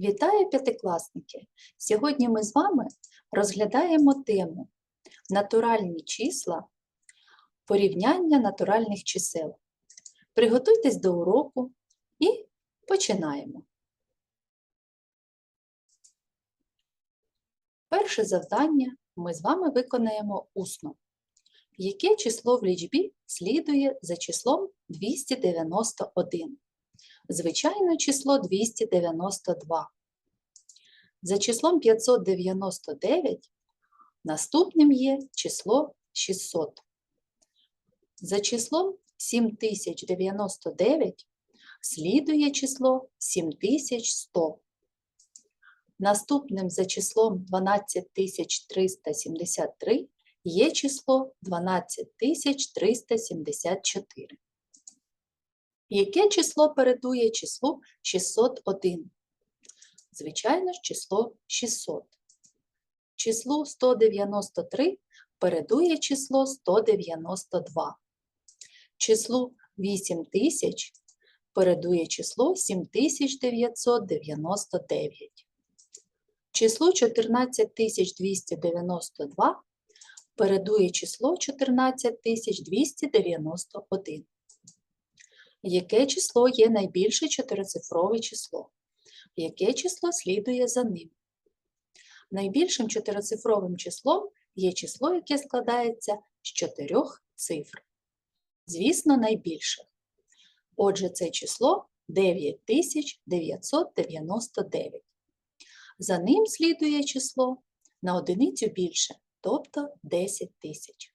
Вітаю п'ятикласники! Сьогодні ми з вами розглядаємо тему Натуральні числа, порівняння натуральних чисел. Приготуйтесь до уроку і починаємо. Перше завдання ми з вами виконаємо усно. Яке число в лічбі слідує за числом 291? Звичайно, число 292. За числом 599 наступним є число 600. За числом 7099 слідує число 7100. Наступним за числом 12373 є число 12374. Яке число передує числу 601? Звичайно ж, число 600. Числу 193 передує число 192. Числу 8000 передує число 7999. Числу 14292 передує число 14291. Яке число є найбільше чотирицифрове число? Яке число слідує за ним? Найбільшим чотирицифровим числом є число, яке складається з чотирьох цифр. Звісно, найбільше. Отже, це число 9999. За ним слідує число на одиницю більше, тобто 10 тисяч.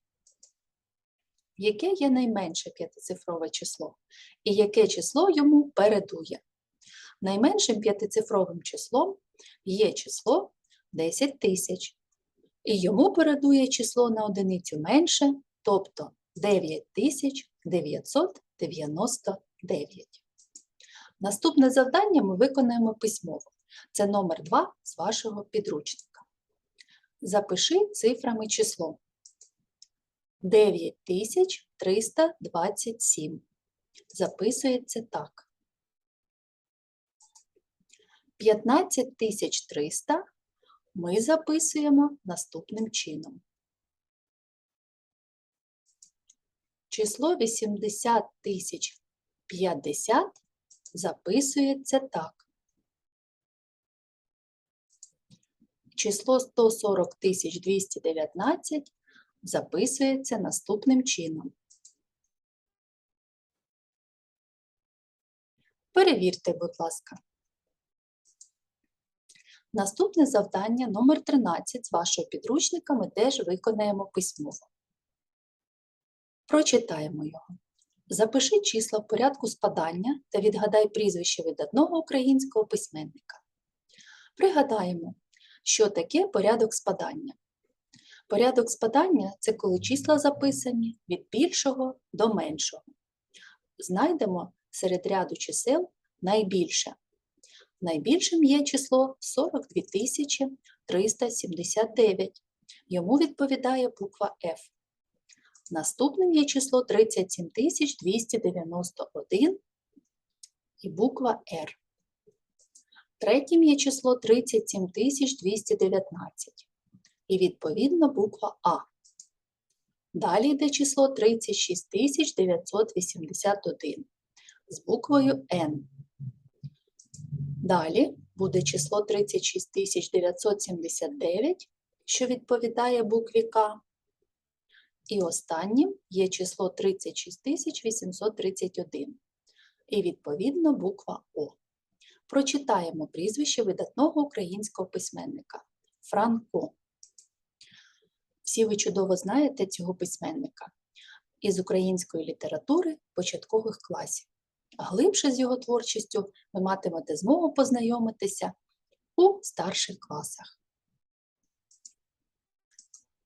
Яке є найменше п'ятицифрове число? І яке число йому передує? Найменшим п'ятицифровим числом є число 10 тисяч. І йому передує число на одиницю менше, тобто 9999. Наступне завдання ми виконаємо письмово. Це номер 2 з вашого підручника. Запиши цифрами число. 9327. Записується так. 15300 ми записуємо наступним чином. Число 80050 записується так. Число 140219 записується наступним чином. Перевірте, будь ласка. Наступне завдання номер 13 з вашого підручника ми теж виконаємо письмово. Прочитаємо його. Запиши числа в порядку спадання та відгадай прізвище видатного українського письменника. Пригадаємо, що таке порядок спадання. Порядок спадання це коли числа записані від більшого до меншого. Знайдемо серед ряду чисел найбільше. Найбільшим є число 42 379. Йому відповідає буква F. Наступним є число 37 291 і буква R. Третім є число 37 219 і відповідно буква А. Далі йде число 36 981 з буквою Н. Далі буде число 36 979, що відповідає букві К. І останнім є число 36 831. І відповідно буква О. Прочитаємо прізвище видатного українського письменника Франко. Всі ви чудово знаєте цього письменника із української літератури початкових класів. Глибше з його творчістю ви матимете змогу познайомитися у старших класах.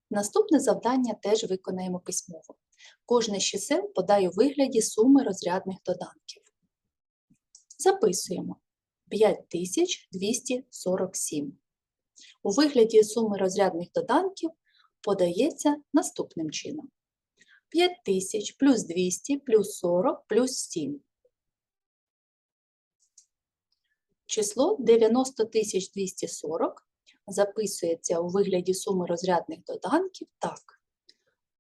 Наступне завдання теж виконаємо письмово. Кожне з чисел подай у вигляді суми розрядних доданків. Записуємо 5247. У вигляді суми розрядних доданків подається наступним чином. 5000 плюс 200 плюс 40 плюс 7. Число 90240 записується у вигляді суми розрядних доданків так.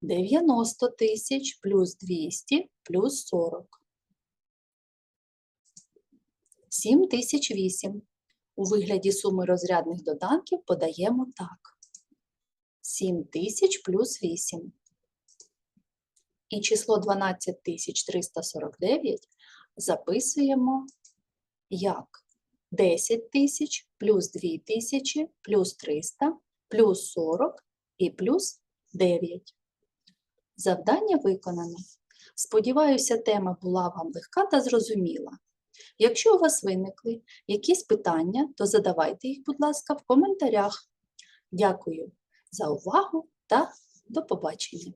90 тисяч плюс 200 плюс 40. 7008. У вигляді суми розрядних доданків подаємо так. 7000 плюс 8. І число 12349 записуємо як 10 тисяч плюс 2 тисячі плюс 300 плюс 40 і плюс 9. Завдання виконано. Сподіваюся, тема була вам легка та зрозуміла. Якщо у вас виникли якісь питання, то задавайте їх, будь ласка, в коментарях. Дякую за увагу та до побачення!